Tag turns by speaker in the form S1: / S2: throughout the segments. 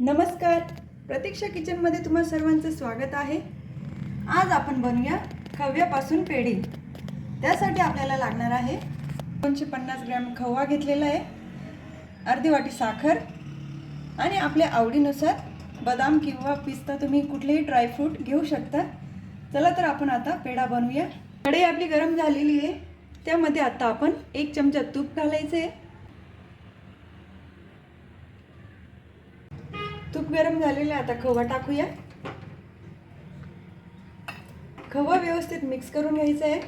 S1: नमस्कार. प्रतीक्षा किचनमध्ये तुम्हा सर्वांचं स्वागत आहे. आज आपण बनवूया खव्यापासून पेढी. त्यासाठी आपल्याला लागणार आहे दोनशे पन्नास ग्रॅम खवा घेतलेला आहे अर्धी वाटी साखर आणि आपल्या आवडीनुसार बदाम किंवा पिस्ता तुम्ही कुठलेही ड्रायफ्रूट घेऊ शकता. चला तर आपण आता पेढा बनवूया. कढई आपली गरम झालेली आहे. त्यामध्ये आता आपण एक चमचा तूप घालायचं आहे. तूप गरम झालेलं आहे आता खवा टाकूया. खवा व्यवस्थित मिक्स करून घ्यायचा आहे.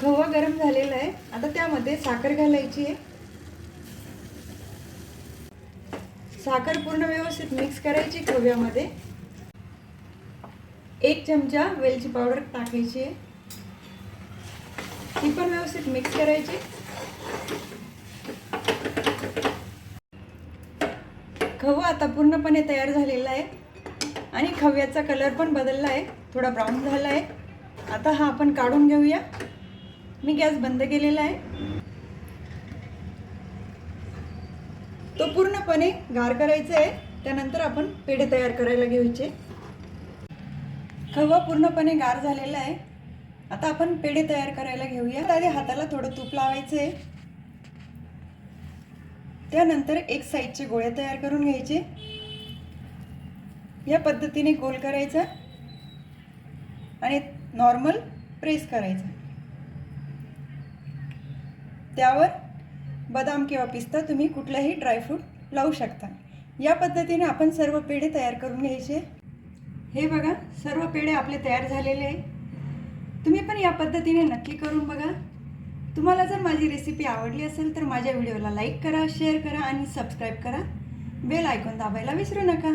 S1: खवा गरम झालेला आहे आता त्यामध्ये साखर घालायची आहे. साखर पूर्ण व्यवस्थित मिक्स करायची खव्यामध्ये. एक चमचा वेलची पावडर टाकायची आहे. ती पण व्यवस्थित मिक्स करायची. खवू आता पूर्णपणे तयार झालेला आहे. आणि खव्याचा कलर पण बदलला आहे. थोडा ब्राऊन झाला आहे. आता हा आपण काढून घेऊया. मी गॅस बंद केलेला आहे. तो पूर्णपणे गार करायचा आहे. त्यानंतर आपण पेढे तयार करायला घ्यायचे. खवा पूर्णपणे गार झालेला आहे. आता आपण पेढे तयार करायला घेऊया. आधी हाताला थोडं तूप लावायचं आहे त्यानंतर एक साईजचे गोळे तयार करून घ्यायचे. या पद्धतीने गोल करायचा आणि नॉर्मल प्रेस करायचा. त्यावर बदाम किंवा पिस्ता तुम्ही कुठलाही ड्रायफ्रूट लावू शकता. या पद्धतीने आपण सर्व पेढे तयार करून घ्यायचे. हे बघा सर्व पेढे आपले तयार झालेले आहे. तुम्ही पण या पद्धतीने नक्की करून बघा. तुम्हाला जर माझी रेसिपी आवडली असेल तर माझ्या व्हिडिओला लाईक करा शेअर करा आणि सबस्क्राईब करा. बेल ऐकून दाबायला विसरू नका.